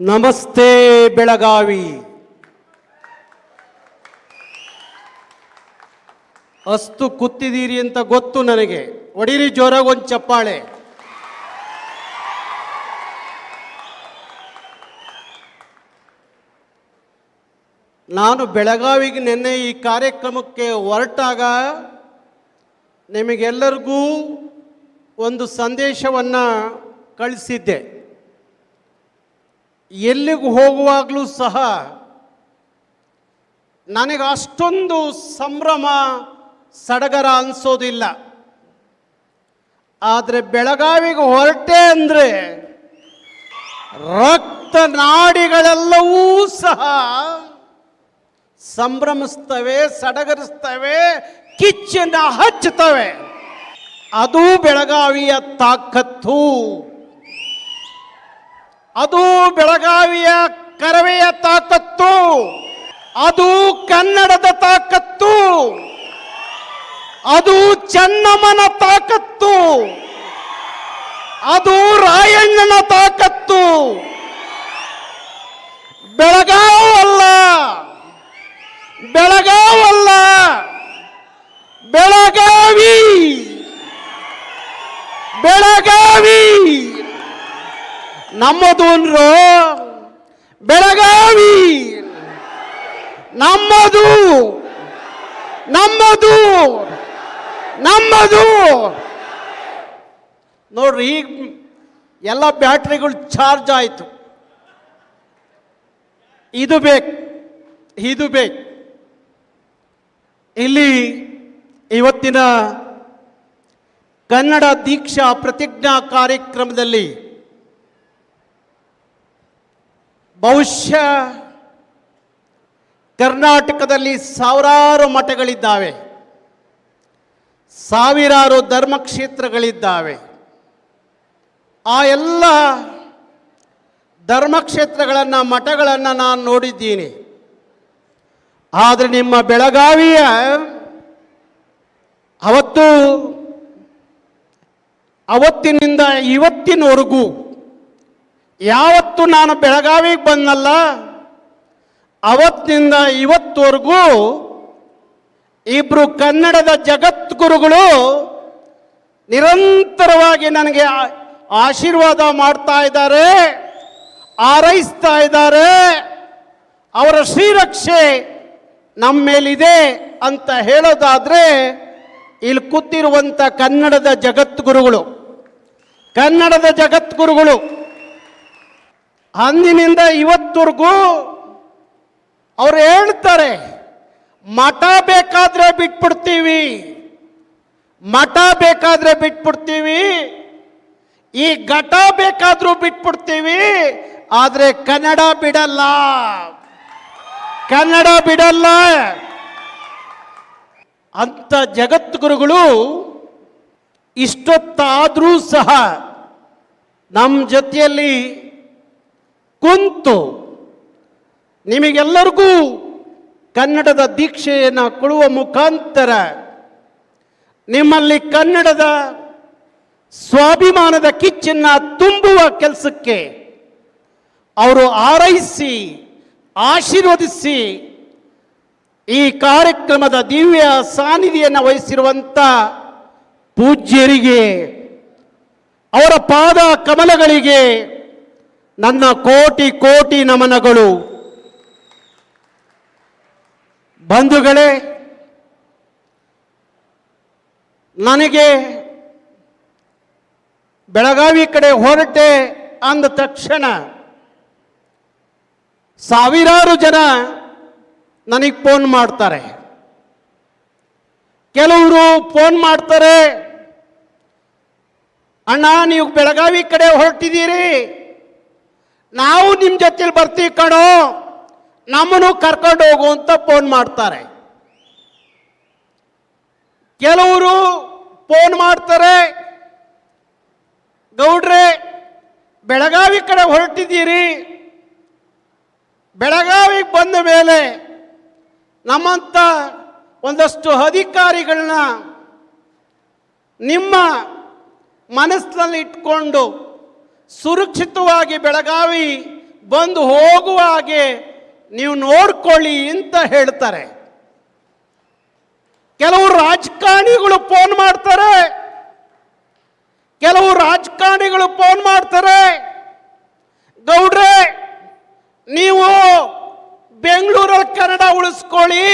ನಮಸ್ತೆ ಬೆಳಗಾವಿ. ಅಸ್ತು ಕುತ್ತಿದ್ದೀರಿ ಅಂತ ಗೊತ್ತು ನನಗೆ. ಒಡೀರಿ ಜೋರಾಗಿ ಒಂದು ಚಪ್ಪಾಳೆ. ನಾನು ಬೆಳಗಾವಿಗೆ ನಿನ್ನೆ ಈ ಕಾರ್ಯಕ್ರಮಕ್ಕೆ ಹೊರಟಾಗ ನಿಮಗೆಲ್ಲರಿಗೂ ಒಂದು ಸಂದೇಶವನ್ನು ಕಳಿಸಿದ್ದೆ. ಎಲ್ಲಿಗೆ ಹೋಗುವಾಗಲೂ ಸಹ ನನಗೆ ಅಷ್ಟೊಂದು ಸಂಭ್ರಮ ಸಡಗರ ಅನಿಸೋದಿಲ್ಲ. ಆದರೆ ಬೆಳಗಾವಿಗೆ ಹೊರಟೆ ಅಂದರೆ ರಕ್ತ ನಾಡಿಗಳೆಲ್ಲವೂ ಸಹ ಸಂಭ್ರಮಿಸ್ತವೆ, ಸಡಗರಿಸ್ತವೆ, ಕಿಚ್ಚನ್ನ ಹಚ್ಚುತ್ತವೆ. ಅದು ಬೆಳಗಾವಿಯ ತಾಕತ್ತು. ಅದು ಬೆಳಗಾವಿಯ ಕರವೆಯ ತಾಕತ್ತು ಅದು ಕನ್ನಡದ ತಾಕತ್ತು ಅದು ಚೆನ್ನಮ್ಮನ ತಾಕತ್ತು ಅದು ರಾಯಣ್ಣನ ತಾಕತ್ತು ಬೆಳಗಾವಲ್ಲ ಬೆಳಗಾವಲ್ಲ ಬೆಳಗಾವಿ ಬೆಳಗಾವಿ ನಮ್ಮದು ಅಂದ್ರು ಬೆಳಗಾವಿ. ನಮ್ಮದು ನಮ್ಮದು ನಮ್ಮದು. ನೋಡ್ರಿ, ಈಗ ಎಲ್ಲ ಬ್ಯಾಟ್ರಿಗಳು ಚಾರ್ಜ್ ಆಯಿತು. ಇದು ಬೇಕು ಇದು ಬೇಕು. ಇಲ್ಲಿ ಇವತ್ತಿನ ಕನ್ನಡ ದೀಕ್ಷಾ ಪ್ರತಿಜ್ಞಾ ಕಾರ್ಯಕ್ರಮದಲ್ಲಿ ಬಹುಶಃ ಕರ್ನಾಟಕದಲ್ಲಿ ಸಾವಿರಾರು ಮಠಗಳಿದ್ದಾವೆ. ಸಾವಿರಾರು ಧರ್ಮಕ್ಷೇತ್ರಗಳಿದ್ದಾವೆ. ಆ ಎಲ್ಲ ಧರ್ಮಕ್ಷೇತ್ರಗಳನ್ನು, ಮಠಗಳನ್ನು ನಾನು ನೋಡಿದ್ದೀನಿ. ಆದರೆ ನಿಮ್ಮ ಬೆಳಗಾವಿಯ ಅವತ್ತು, ಅವತ್ತಿನಿಂದ ಇವತ್ತಿನವರೆಗೂ ಯಾವತ್ತು ನಾನು ಬೆಳಗಾವಿಗೆ ಬಂದಲ್ಲ ಅವತ್ತಿನಿಂದ ಇವತ್ತುವರೆಗೂ ಇಬ್ರು ಕನ್ನಡದ ಜಗದ್ಗುರುಗಳು ನಿರಂತರವಾಗಿ ನನಗೆ ಆಶೀರ್ವಾದ ಮಾಡ್ತಾ ಇದ್ದಾರೆ ಆರೈಸ್ತಾ ಇದ್ದಾರೆ. ಅವರ ಶ್ರೀರಕ್ಷೆ ನಮ್ಮ ಮೇಲಿದೆ ಅಂತ ಹೇಳೋದಾದರೆ, ಇಲ್ಲಿ ಕೂತಿರುವಂಥ ಕನ್ನಡದ ಜಗದ್ಗುರುಗಳು ಕನ್ನಡದ ಜಗದ್ಗುರುಗಳು. ಅಂದಿನಿಂದ ಇವತ್ತವರೆಗೂ ಅವ್ರು ಹೇಳ್ತಾರೆ, ಮಠ ಬೇಕಾದ್ರೆ ಬಿಟ್ಬಿಡ್ತೀವಿ, ಮಠ ಬೇಕಾದ್ರೆ ಬಿಟ್ಬಿಡ್ತೀವಿ, ಈ ಘಟ ಬೇಕಾದ್ರೂ ಬಿಟ್ಬಿಡ್ತೀವಿ, ಆದ್ರೆ ಕನ್ನಡ ಬಿಡಲ್ಲ. ಕನ್ನಡ ಬಿಡಲ್ಲ. ಅಂತ ಜಗದ್ಗುರುಗಳು ಇಷ್ಟೊತ್ತಾದರೂ ಸಹ ನಮ್ಮ ಜೊತೆಯಲ್ಲಿ ಕುಂತು ನಿಮಗೆಲ್ಲರಿಗೂ ಕನ್ನಡದ ದೀಕ್ಷೆಯನ್ನು ಕೊಡುವ ಮುಖಾಂತರ ನಿಮ್ಮಲ್ಲಿ ಕನ್ನಡದ ಸ್ವಾಭಿಮಾನದ ಕಿಚ್ಚನ್ನ ತುಂಬುವ ಕೆಲಸಕ್ಕೆ ಅವರು ಆರೈಸಿ, ಆಶೀರ್ವದಿಸಿ ಈ ಕಾರ್ಯಕ್ರಮದ ದಿವ್ಯ ಸಾನ್ನಿಧಿಯನ್ನು ವಹಿಸಿರುವಂಥ ಪೂಜ್ಯರಿಗೆ, ಅವರ ಪಾದ ಕಮಲಗಳಿಗೆ ನನ್ನ ಕೋಟಿ ಕೋಟಿ ನಮನಗಳು. ಬಂಧುಗಳೇ, ನನಗೆ ಬೆಳಗಾವಿ ಕಡೆ ಹೊರಟೆ ಅಂದ ತಕ್ಷಣ ಸಾವಿರಾರು ಜನ ನನಗೆ ಫೋನ್ ಮಾಡ್ತಾರೆ. ಕೆಲವರು ಫೋನ್ ಮಾಡ್ತಾರೆ, ಅಣ್ಣ, ನೀವು ಬೆಳಗಾವಿ ಕಡೆ ಹೊರಟಿದ್ದೀರಿ. ನಾವು ನಿಮ್ಮ ಜೊತೆಲಿ ಬರ್ತೀವಿ ಕಣೋ. ನಮ್ಮನ್ನು ಕರ್ಕೊಂಡು ಹೋಗು ಅಂತ ಫೋನ್ ಮಾಡ್ತಾರೆ. ಕೆಲವರು ಫೋನ್ ಮಾಡ್ತಾರೆ. ಗೌಡ್ರೆ, ಬೆಳಗಾವಿ ಕಡೆ ಹೊರಟಿದ್ದೀರಿ. ಬೆಳಗಾವಿಗೆ ಬಂದ ಮೇಲೆ ನಮ್ಮಂಥ ಒಂದಷ್ಟು ಅಧಿಕಾರಿಗಳನ್ನ ನಿಮ್ಮ ಮನಸ್ಸಿನಲ್ಲಿ ಇಟ್ಕೊಂಡು ಸುರಕ್ಷಿತವಾಗಿ ಬೆಳಗಾವಿ ಬಂದು ಹೋಗುವ ಹಾಗೆ ನೀವು ನೋಡ್ಕೊಳ್ಳಿ ಅಂತ ಹೇಳ್ತಾರೆ. ಕೆಲವು ರಾಜಕಾರಣಿಗಳು ಫೋನ್ ಮಾಡ್ತಾರೆ. ಕೆಲವು ರಾಜಕಾರಣಿಗಳು ಫೋನ್ ಮಾಡ್ತಾರೆ. ಗೌಡ್ರೆ, ನೀವು ಬೆಂಗಳೂರಲ್ಲಿ ಕನ್ನಡ ಉಳಿಸ್ಕೊಳ್ಳಿ,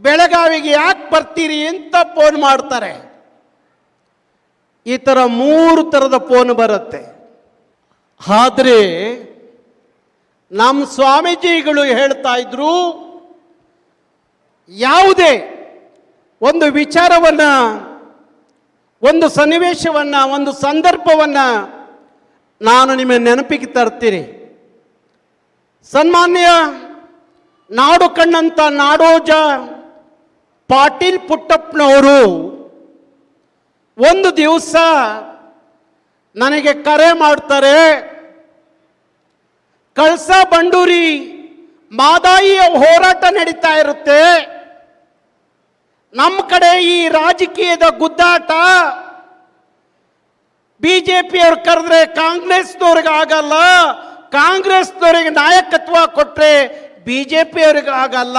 ಬೆಳಗಾವಿಗೆ ಯಾಕೆ ಬರ್ತೀರಿ ಅಂತ ಫೋನ್ ಮಾಡ್ತಾರೆ. ಈ ಥರ ಮೂರು ಥರದ ಫೋನ್ ಬರುತ್ತೆ. ಆದರೆ ನಮ್ಮ ಸ್ವಾಮೀಜಿಗಳು ಹೇಳ್ತಾ ಇದ್ರು, ಯಾವುದೇ ಒಂದು ವಿಚಾರವನ್ನು, ಒಂದು ಸನ್ನಿವೇಶವನ್ನು, ಒಂದು ಸಂದರ್ಭವನ್ನು ನಾನು ನಿಮ್ಮ ನೆನಪಿಗೆ ತರ್ತೀನಿ. ಸನ್ಮಾನ್ಯ ನಾಡು ಕಣ್ಣಂತ ನಾಡೋಜ ಪಾಟೀಲ್ ಪುಟ್ಟಪ್ಪನವರು ಒಂದು ದಿವಸ ನನಗೆ ಕರೆ ಮಾಡ್ತಾರೆ ಕಳಸ ಬಂಡೂರಿ ಮಾದಾಯಿಯ ಹೋರಾಟ ನಡೀತಾ ಇರುತ್ತೆ. ನಮ್ಮ ಕಡೆ ಈ ರಾಜಕೀಯದ ಗುದ್ದಾಟ, ಬಿಜೆಪಿಯವ್ರು ಕರೆದ್ರೆ ಕಾಂಗ್ರೆಸ್ನವ್ರಿಗೆ ಆಗಲ್ಲ, ಕಾಂಗ್ರೆಸ್ನವರಿಗೆ ನಾಯಕತ್ವ ಕೊಟ್ರೆ ಬಿಜೆಪಿಯವ್ರಿಗೆ ಆಗಲ್ಲ.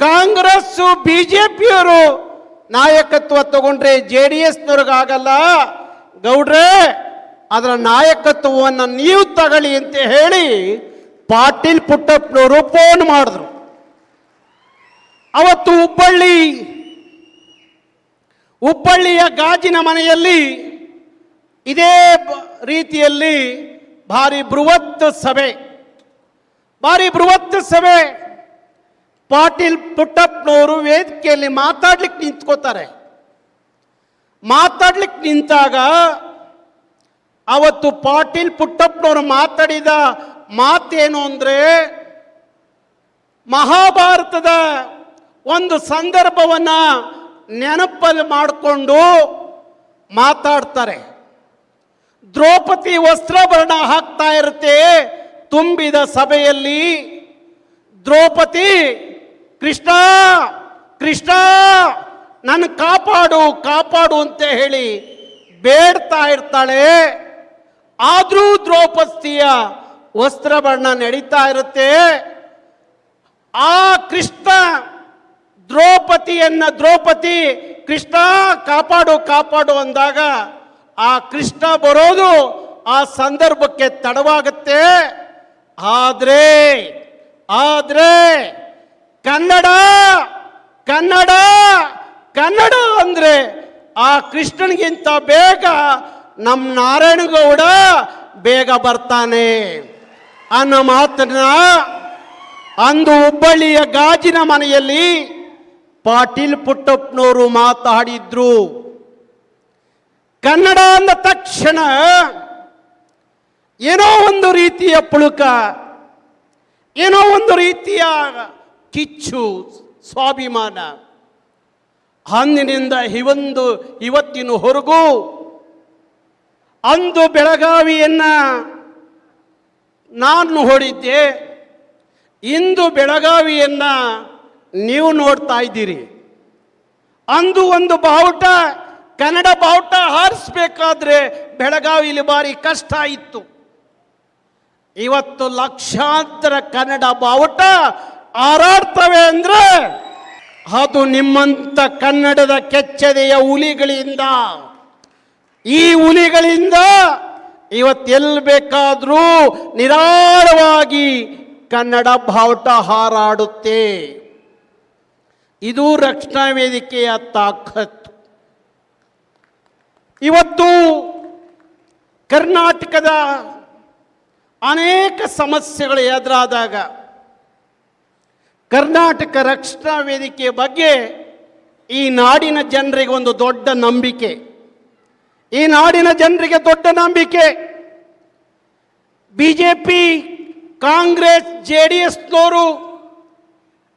ಕಾಂಗ್ರೆಸ್ ಬಿಜೆಪಿಯವರು ನಾಯಕತ್ವ ತಗೊಂಡ್ರೆ ಜೆ ಡಿ ಎಸ್ನವ್ರಿಗೆ ಆಗಲ್ಲ. ಗೌಡ್ರೆ ಅದರ ನಾಯಕತ್ವವನ್ನು ನೀವು ತಗೊಳ್ಳಿ ಅಂತ ಹೇಳಿ ಪಾಟೀಲ್ ಪುಟ್ಟಪ್ಪನವರು ಫೋನ್ ಮಾಡಿದ್ರು. ಅವತ್ತು ಹುಬ್ಬಳ್ಳಿ, ಹುಬ್ಬಳ್ಳಿಯ ಗಾಜಿನ ಮನೆಯಲ್ಲಿ ಇದೇ ರೀತಿಯಲ್ಲಿ ಭಾರಿ ಬೃಹತ್ ಸಭೆ. ಭಾರಿ ಬೃಹತ್ ಸಭೆ. ಪಾಟೀಲ್ ಪುಟ್ಟಪ್ಪನವರು ವೇದಿಕೆಯಲ್ಲಿ ಮಾತಾಡ್ಲಿಕ್ಕೆ ನಿಂತ್ಕೋತಾರೆ. ಮಾತಾಡ್ಲಿಕ್ಕೆ ನಿಂತಾಗ ಅವತ್ತು ಪಾಟೀಲ್ ಪುಟ್ಟಪ್ಪನವರು ಮಾತಾಡಿದ ಮಾತೇನು ಅಂದರೆ, ಮಹಾಭಾರತದ ಒಂದು ಸಂದರ್ಭವನ್ನು ನೆನಪಲ್ಲಿ ಮಾಡಿಕೊಂಡು ಮಾತಾಡ್ತಾರೆ. ದ್ರೌಪದಿ ವಸ್ತ್ರಾಭರಣ ಹಾಕ್ತಾ ಇರುತ್ತೆ ತುಂಬಿದ ಸಭೆಯಲ್ಲಿ. ದ್ರೌಪದಿ, ಕೃಷ್ಣ ಕೃಷ್ಣ ನನ್ನ ಕಾಪಾಡು ಕಾಪಾಡು ಅಂತ ಹೇಳಿ ಬೇಡ್ತಾ ಇರ್ತಾಳೆ. ಆದರೂ ದ್ರೌಪದಿಯ ವಸ್ತ್ರಬಣ್ಣ ನಡೀತಾ ಇರುತ್ತೆ. ಆ ಕೃಷ್ಣ ದ್ರೌಪದಿಯನ್ನ ದ್ರೌಪದಿ ಕೃಷ್ಣ ಕಾಪಾಡು ಕಾಪಾಡು ಅಂದಾಗ ಆ ಕೃಷ್ಣ ಬರೋದು ಆ ಸಂದರ್ಭಕ್ಕೆ ತಡವಾಗುತ್ತೆ. ಆದ್ರೆ ಆದ್ರೆ ಕನ್ನಡ ಕನ್ನಡ ಕನ್ನಡ ಅಂದ್ರೆ ಆ ಕೃಷ್ಣನಿಗಿಂತ ಬೇಗ ನಮ್ಮ ನಾರಾಯಣಗೌಡ ಬೇಗ ಬರ್ತಾನೆ. ಅನ್ನೋ ಮಾತನ್ನ ಅಂದು ಹುಬ್ಬಳ್ಳಿಯ ಗಾಜಿನ ಮನೆಯಲ್ಲಿ ಪಾಟೀಲ್ ಪುಟ್ಟಪ್ಪನವರು ಮಾತಾಡಿದ್ರು. ಕನ್ನಡ ಅಂದ ತಕ್ಷಣ ಏನೋ ಒಂದು ರೀತಿಯ ಪುಳುಕ, ಏನೋ ಒಂದು ರೀತಿಯ ಕಿಚ್ಚು, ಸ್ವಾಭಿಮಾನ. ಅಂದಿನಿಂದ ಇವೊಂದು ಇವತ್ತಿನ ಹೊರಗೂ ಅಂದು ಬೆಳಗಾವಿಯನ್ನ ನಾನು ಹೊಡಿದ್ದೆ ಇಂದು ಬೆಳಗಾವಿಯನ್ನ ನೀವು ನೋಡ್ತಾ ಇದ್ದೀರಿ. ಅಂದು ಒಂದು ಬಾವುಟ, ಕನ್ನಡ ಬಾವುಟ ಹಾರಿಸ್ಬೇಕಾದ್ರೆ ಬೆಳಗಾವಿಲಿ ಬಾರಿ ಕಷ್ಟ ಇತ್ತು. ಇವತ್ತು ಲಕ್ಷಾಂತರ ಕನ್ನಡ ಬಾವುಟ ಹಾರಾಡ್ತವೆ ಅಂದ್ರೆ ಅದು ನಿಮ್ಮಂತ ಕನ್ನಡದ ಕೆಚ್ಚದೆಯ ಹುಲಿಗಳಿಂದ. ಈ ಹುಲಿಗಳಿಂದ ಇವತ್ತೆಲ್ಲಿ ಬೇಕಾದರೂ ನಿರಾಳವಾಗಿ ಕನ್ನಡ ಬಾವುಟ ಹಾರಾಡುತ್ತೆ. ಇದು ರಕ್ಷಣಾ ವೇದಿಕೆಯ ತಾಕತ್ತು. ಇವತ್ತು ಕರ್ನಾಟಕದ ಅನೇಕ ಸಮಸ್ಯೆಗಳು ಎದುರಾದಾಗ ಕರ್ನಾಟಕ ರಕ್ಷಣಾ ವೇದಿಕೆಯ ಬಗ್ಗೆ ಈ ನಾಡಿನ ಜನರಿಗೆ ಒಂದು ದೊಡ್ಡ ನಂಬಿಕೆ. ಈ ನಾಡಿನ ಜನರಿಗೆ ದೊಡ್ಡ ನಂಬಿಕೆ. ಬಿಜೆಪಿ, ಕಾಂಗ್ರೆಸ್ ಜೆ ಡಿ ಎಸ್ನವರು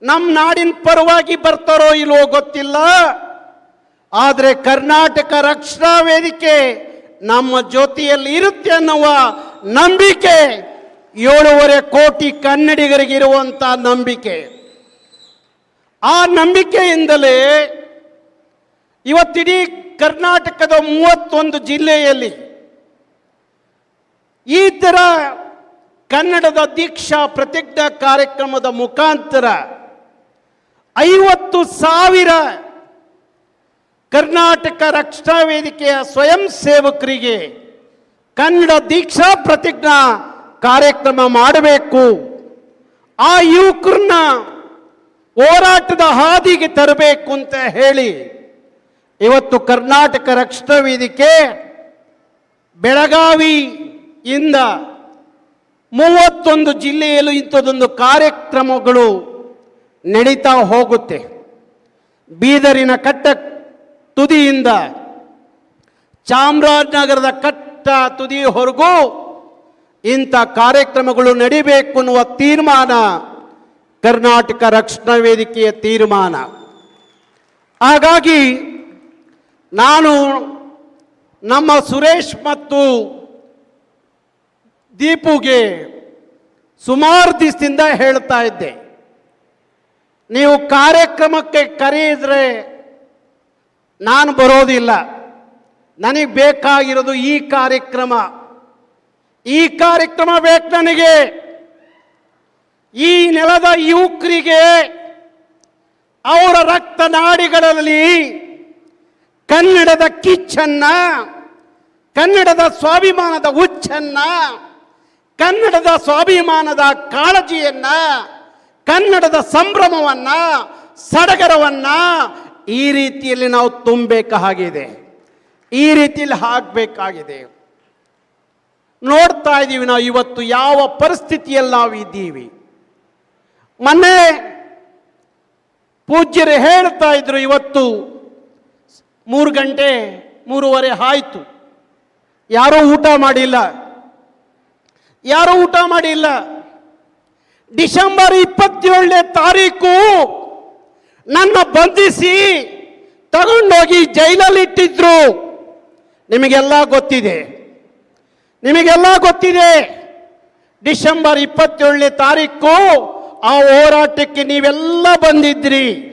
ನಮ್ಮ ನಾಡಿನ ಪರವಾಗಿ ಬರ್ತಾರೋ ಇಲ್ವೋ ಗೊತ್ತಿಲ್ಲ. ಆದರೆ ಕರ್ನಾಟಕ ರಕ್ಷಣಾ ವೇದಿಕೆ ನಮ್ಮ ಜೊತೆಯಲ್ಲಿ ಇರುತ್ತೆ ಅನ್ನುವ ನಂಬಿಕೆ. ಏಳೂವರೆ ಕೋಟಿ ಕನ್ನಡಿಗರಿಗಿರುವಂಥ ನಂಬಿಕೆ. ಆ ನಂಬಿಕೆಯಿಂದಲೇ ಇವತ್ತಿಡೀ ಕರ್ನಾಟಕದ ಮೂವತ್ತೊಂದು ಜಿಲ್ಲೆಯಲ್ಲಿ ಈ ಥರ ಕನ್ನಡದ ದೀಕ್ಷಾ ಪ್ರತಿಜ್ಞಾ ಕಾರ್ಯಕ್ರಮದ ಮುಖಾಂತರ ಐವತ್ತು ಸಾವಿರ ಕರ್ನಾಟಕ ರಕ್ಷಣಾ ವೇದಿಕೆಯ ಸ್ವಯಂ ಸೇವಕರಿಗೆ ಕನ್ನಡ ದೀಕ್ಷಾ ಪ್ರತಿಜ್ಞಾ ಕಾರ್ಯಕ್ರಮ ಮಾಡಬೇಕು. ಆ ಯುವಕರನ್ನ ಹೋರಾಟದ ಹಾದಿಗೆ ತರಬೇಕು ಅಂತ ಹೇಳಿ ಇವತ್ತು ಕರ್ನಾಟಕ ರಕ್ಷಣಾ ವೇದಿಕೆ ಬೆಳಗಾವಿಯಿಂದ ಮೂವತ್ತೊಂದು ಜಿಲ್ಲೆಯಲ್ಲೂ ಇಂಥದ್ದೊಂದು ಕಾರ್ಯಕ್ರಮಗಳು ನಡೀತಾ ಹೋಗುತ್ತೆ. ಬೀದರಿನ ಕಟ್ಟ ತುದಿಯಿಂದ ಚಾಮರಾಜನಗರದ ಕಟ್ಟ ತುದಿಯವರೆಗೂ ಇಂಥ ಕಾರ್ಯಕ್ರಮಗಳು ನಡಿಬೇಕು ಅನ್ನುವ ತೀರ್ಮಾನ ಕರ್ನಾಟಕ ರಕ್ಷಣಾ ವೇದಿಕೆಯ ತೀರ್ಮಾನ. ಹಾಗಾಗಿ ನಾನು ನಮ್ಮ ಸುರೇಶ್ ಮತ್ತು ದೀಪುಗೆ ಸುಮಾರು ದಿವಸದಿಂದ ಹೇಳ್ತಾ ಇದ್ದೆ. ನೀವು ಕಾರ್ಯಕ್ರಮಕ್ಕೆ ಕರೆಯಿದ್ರೆ ನಾನು ಬರೋದಿಲ್ಲ. ನನಗೆ ಬೇಕಾಗಿರೋದು ಈ ಕಾರ್ಯಕ್ರಮ. ಈ ಕಾರ್ಯಕ್ರಮ ಬೇಕು ನನಗೆ. ಈ ನೆಲದ ಯುವಕರಿಗೆ ಅವರ ರಕ್ತನಾಡಿಗಳಲ್ಲಿ ಕನ್ನಡದ ಕಿಚ್ಚನ್ನ, ಕನ್ನಡದ ಸ್ವಾಭಿಮಾನದ ಹುಚ್ಚನ್ನ, ಕನ್ನಡದ ಸ್ವಾಭಿಮಾನದ ಕಾಳಜಿಯನ್ನ, ಕನ್ನಡದ ಸಂಭ್ರಮವನ್ನ, ಸಡಗರವನ್ನ ಈ ರೀತಿಯಲ್ಲಿ ನಾವು ತುಂಬಬೇಕಾಗಿದೆ. ಈ ರೀತಿಯಲ್ಲಿ ಹಾಕಬೇಕಾಗಿದೆ. ನೋಡ್ತಾ ಇದ್ದೀವಿ ನಾವು ಇವತ್ತು ಯಾವ ಪರಿಸ್ಥಿತಿಯಲ್ಲಿ ನಾವು ಇದ್ದೀವಿ. ಮೊನ್ನೆ ಪೂಜ್ಯರು ಹೇಳ್ತಾ ಇದ್ರು ಇವತ್ತು ಮೂರು ಗಂಟೆ, ಮೂರುವರೆ ಆಯಿತು. ಯಾರೂ ಊಟ ಮಾಡಿಲ್ಲ. ಯಾರೂ ಊಟ ಮಾಡಿಲ್ಲ. ಡಿಸೆಂಬರ್ ಇಪ್ಪತ್ತೇಳನೇ ತಾರೀಕು ನನ್ನ ಬಂಧಿಸಿ ತಗೊಂಡೋಗಿ ಜೈಲಲ್ಲಿ ಇಟ್ಟಿದ್ರು. ನಿಮಗೆಲ್ಲ ಗೊತ್ತಿದೆ. ನಿಮಗೆಲ್ಲ ಗೊತ್ತಿದೆ. ಡಿಸೆಂಬರ್ ಇಪ್ಪತ್ತೇಳನೇ ತಾರೀಕು ಆ ಹೋರಾಟಕ್ಕೆ ನೀವೆಲ್ಲ ಬಂದಿದ್ರಿ.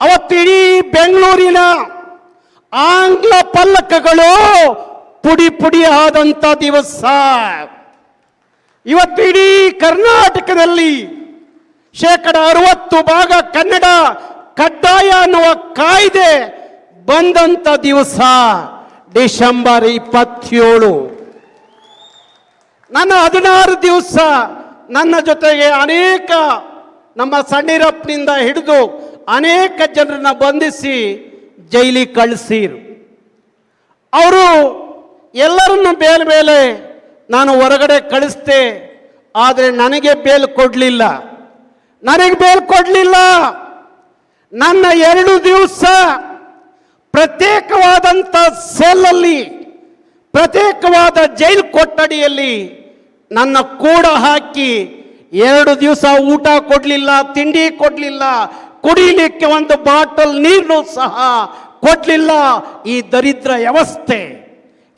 ಅವತ್ತಿಡೀ ಬೆಂಗಳೂರಿನ ಆಂಗ್ಲ ಪಲ್ಲಕ್ಕಗಳು ಪುಡಿ ಪುಡಿ ಆದಂತ ದಿವಸ. ಇವತ್ತು ಇಡೀ ಕರ್ನಾಟಕದಲ್ಲಿ ಶೇಕಡ ಅರವತ್ತು ಭಾಗ ಕನ್ನಡ ಕಡ್ಡಾಯ ಅನ್ನುವ ಕಾಯ್ದೆ ಬಂದಂತ ದಿವಸ. ಡಿಸೆಂಬರ್ ಇಪ್ಪತ್ತೇಳು. ನನ್ನ ಹದಿನಾರು ದಿವಸ ನನ್ನ ಜೊತೆಗೆ ಅನೇಕ ನಮ್ಮ ಸಣ್ಣಿರಪ್ನಿಂದ ಹಿಡಿದು ಅನೇಕ ಜನರನ್ನ ಬಂಧಿಸಿ ಜೈಲಿಗೆ ಕಳಿಸಿರು. ಅವರು ಎಲ್ಲರನ್ನು ಬೇಲ್ ಮೇಲೆ ನಾನು ಹೊರಗಡೆ ಕಳಿಸ್ದೆ, ಆದರೆ ನನಗೆ ಬೇಲ್ ಕೊಡಲಿಲ್ಲ. ನನಗೆ ಬೇಲ್ ಕೊಡಲಿಲ್ಲ. ನನ್ನ ಎರಡು ದಿವಸ ಪ್ರತ್ಯೇಕವಾದಂಥ ಸೆಲ್ಲಲ್ಲಿ, ಪ್ರತ್ಯೇಕವಾದ ಜೈಲು ಕೊಠಡಿಯಲ್ಲಿ ನನ್ನ ಕೂಡ ಹಾಕಿ ಎರಡು ದಿವಸ ಊಟ ಕೊಡಲಿಲ್ಲ, ತಿಂಡಿ ಕೊಡಲಿಲ್ಲ ಕುಡಿಲಿಕ್ಕೆ ಒಂದು ಬಾಟಲ್ ನೀರು ಸಹ ಕೊಡಲಿಲ್ಲ. ಈ ದರಿದ್ರ ವ್ಯವಸ್ಥೆ,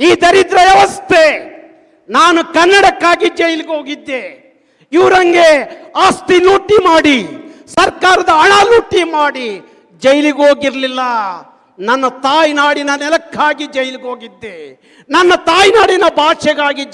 ಈ ದರಿದ್ರ ವ್ಯವಸ್ಥೆ. ನಾನು ಕನ್ನಡಕ್ಕಾಗಿ ಜೈಲಿಗೆ ಹೋಗಿದ್ದೆ. ಇವರಂಗೆ ಆಸ್ತಿ ಲೂಟಿ ಮಾಡಿ, ಸರ್ಕಾರದ ಹಣ ಲೂಟಿ ಮಾಡಿ ಜೈಲಿಗೆ ಹೋಗಿರ್ಲಿಲ್ಲ. ನನ್ನ ತಾಯ್ನಾಡಿನ ನೆಲಕ್ಕಾಗಿ ಜೈಲಿಗೆ ಹೋಗಿದ್ದೆ. ನನ್ನ ತಾಯ್ನಾಡಿನ ಭಾಷೆಗಾಗಿ